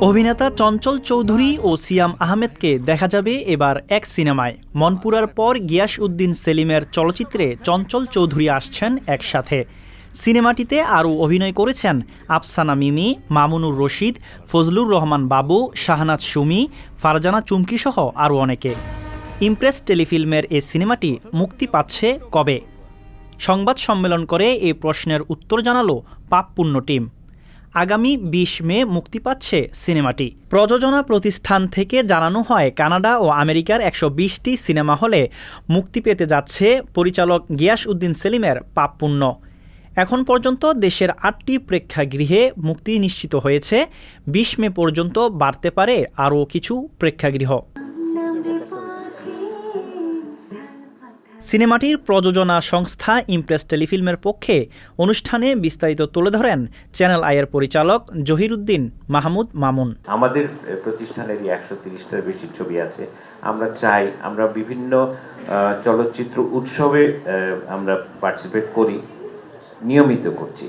অভিনেতা চঞ্চল চৌধুরী ও সিয়াম আহমেদকে দেখা যাবে এবার এক সিনেমায়। মনপুরার পর গিয়াস উদ্দিন সেলিমের চলচ্চিত্রে চঞ্চল চৌধুরী আসছেন একসাথে। সিনেমাটিতে আরও অভিনয় করেছেন আফসানা মিমি, মামুনুর রশিদ, ফজলুর রহমান বাবু, শাহনাজ সুমি, ফারজানা চুমকি সহ আরও অনেকে। ইমপ্রেস টেলিফিল্মের এই সিনেমাটি মুক্তি পাচ্ছে কবে? সংবাদ সম্মেলন করে এই প্রশ্নের উত্তর জানালো পাপপুণ্য টিম। আগামী বিশ মে মুক্তি পাচ্ছে সিনেমাটি। প্রযোজনা প্রতিষ্ঠান থেকে জানানো হয়, কানাডা ও আমেরিকার একশো বিশটি সিনেমা হলে মুক্তি পেতে যাচ্ছে পরিচালক গিয়াস উদ্দিন সেলিমের পাপপুণ্য। এখন পর্যন্ত দেশের আটটি প্রেক্ষাগৃহে মুক্তি নিশ্চিত হয়েছে। বিশ মে পর্যন্ত বাড়তে পারে আরও কিছু প্রেক্ষাগৃহ। সিনেমাটির প্রযোজনা সংস্থা ইমপ্রেস টেলিফিল্মের পক্ষে অনুষ্ঠানে বিস্তারিত তুলে ধরেন চ্যানেল আইয়ের পরিচালক জহিরুদ্দিন মাহমুদ মামুন। আমাদের প্রতিষ্ঠানেরই একশো তিরিশটার বেশি ছবি আছে। আমরা চাই, আমরা বিভিন্ন চলচ্চিত্র উৎসবে আমরা পার্টিসিপেট করি, নিয়মিত করছি।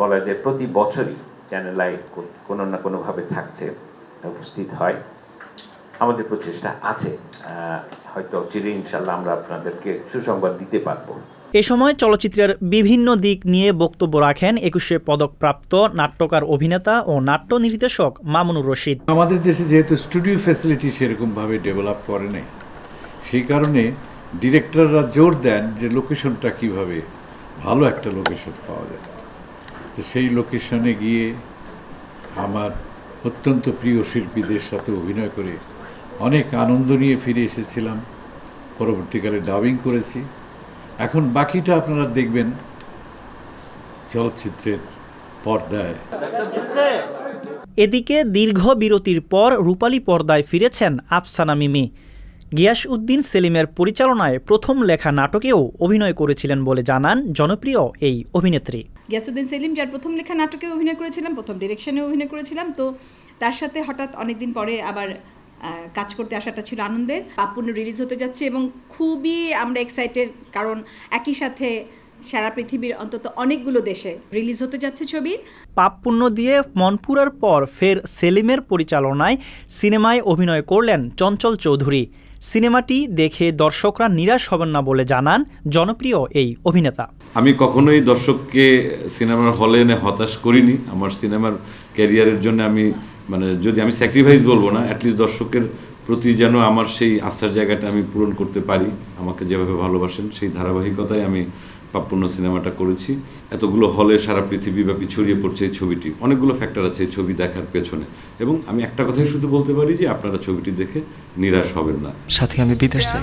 বলা যায় প্রতি বছরই চ্যানেল আই কোনো না কোনোভাবে থাকছে, উপস্থিত হয়। আমাদের প্রচেষ্টা আছে। হয়তো চিরে ইনশাল্লাহ আমরা আপনাদেরকে সুসংবাদ দিতে পারব। এ সময় চলচ্চিত্রের বিভিন্ন দিক নিয়ে বক্তব্য রাখেন একুশে পদকপ্রাপ্ত নাট্যকার অভিনেতা ও নাট্য নির্দেশক মামুনুর রশিদ। আমাদের দেশে যেহেতু স্টুডিও ফ্যাসিলিটি সেরকমভাবে ডেভেলপ করে নাই সেই কারণে ডিরেক্টররা জোর দেন যে লোকেশনটা কীভাবে ভালো একটা লোকেশন পাওয়া যায়। তো সেই লোকেশনে গিয়ে আমার অত্যন্ত প্রিয় শিল্পীদের সাথে অভিনয় করে অনেক আনন্দ নিয়ে ফিরে এসেছিলাম। পরবর্তীকালে ডাবিং করেছি। এখন বাকিটা আপনারা দেখবেন চলচ্চিত্রের পর্দায়। এদিকে দীর্ঘ বিরতির পর রূপালী পর্দায় ফিরেছেন আফসানা মিমি গিয়াস উদ্দিন সেলিমের পরিচালনায় প্রথম লেখা নাটকেও অভিনয় করেছিলেন বলে জানান জনপ্রিয় এই অভিনেত্রী। গিয়াসুদ্দিন সেলিম যার প্রথম লেখা নাটকে অভিনয় করেছিলাম প্রথম ডিরেকশনে অভিনয় করেছিলাম তো তার সাথে হঠাৎ অনেকদিন পরে আবার কাজ করতে আসাটা ছিল আনন্দের। পাপুণ্য রিলিজ হতে যাচ্ছে এবং খুবই আমরা এক্সাইটেড কারণ একই সাথে সারা পৃথিবীর অন্তত অনেকগুলো দেশে রিলিজ হতে যাচ্ছে ছবির পাপপুণ্য দিয়ে মনপুরার পর ফের সেলিমের পরিচালনায় সিনেমায় অভিনয় করলেন চঞ্চল চৌধুরী। সিনেমাটি দেখে দর্শকরা নিরাশ হবেন না বলে জানান জনপ্রিয় এই অভিনেতা। আমি কখনোই দর্শককে সিনেমার হলে এনে হতাশ করিনি। আমার সিনেমার ক্যারিয়ারের জন্য আমি মানে যদি আমি স্যাক্রিফাইস বলব না অ্যাটলিস্ট দর্শকের প্রতি যেন আমার সেই আস্থার জায়গাটা আমি পূরণ করতে পারি আমাকে যেভাবে ভালোবাসেন সেই ধারাবাহিকতায় আমি পাপপূর্ণ সিনেমাটা করেছি। এতগুলো হলে সারা পৃথিবীব্যাপী ছড়িয়ে পড়ছে এই ছবিটি। অনেকগুলো ফ্যাক্টর আছে এই ছবি দেখার পেছনে। এবং আমি একটা কথাই শুধু বলতে পারি যে আপনারা ছবিটি দেখে নিরাশ হবেন না। সাথে আমি বিদেশ যাই।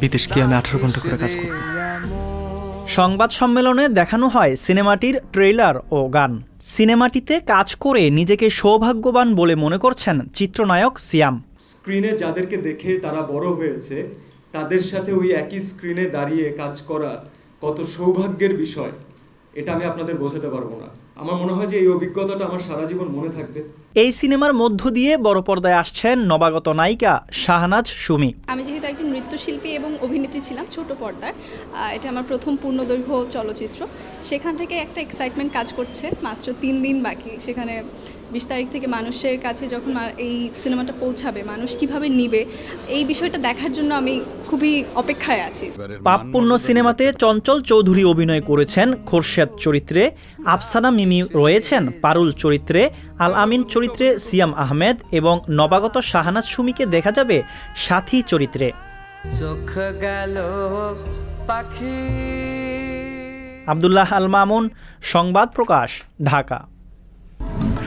বিদেশ গিয়ে আমি আঠারো ঘণ্টা করে কাজ করব। সংবাদ সম্মেলনে দেখানো হয় সিনেমাটির ট্রেইলার ও গান। সিনেমাটিতে কাজ করে নিজেকে সৌভাগ্যবান বলে মনে করছেন চিত্রনায়ক সিয়াম। স্ক্রিনে যাদেরকে দেখে তারা বড় হয়েছে, তাদের সাথে ওই একই স্ক্রিনে দাঁড়িয়ে কাজ করা কত সৌভাগ্যের বিষয়, এটা আমি আপনাদের বোঝাতে পারব না। আমার মনে হয় যে এই অভিজ্ঞতাটা আমার সারা জীবন মনে থাকবে। এই সিনেমার মধ্য দিয়ে বড় পর্দায় আসছেন নবাগত নায়িকা শাহনাজ সুমি। আমি যেহেতু একজন নৃত্যশিল্পী এবং অভিনেত্রী ছিলাম ছোট পর্দার এটা আমার প্রথম পূর্ণদৈর্ঘ্য চলচ্চিত্র। সেখান থেকে একটা এক্সাইটমেন্ট কাজ করছে মাত্র তিন দিন বাকি সেখানে বিশ তারিখ থেকে মানুষের কাছে যখন এই সিনেমাটা পৌঁছাবে মানুষ কীভাবে নিবে এই বিষয়টা দেখার জন্য আমি খুবই অপেক্ষায় আছি। পাপপূর্ণ সিনেমাতে চঞ্চল চৌধুরী অভিনয় করেছেন খোরশেদ চরিত্রে আফসানা মিমি রয়েছেন পারুল চরিত্রে আল আমিন চরিত্রে সিয়াম আহমেদ এবং নবাগত শাহানাজ সুমিকে দেখা যাবে সাথী চরিত্রে। চোখ গেল পাখি। আবদুল্লাহ আল মামুন সংবাদ প্রকাশ ঢাকা।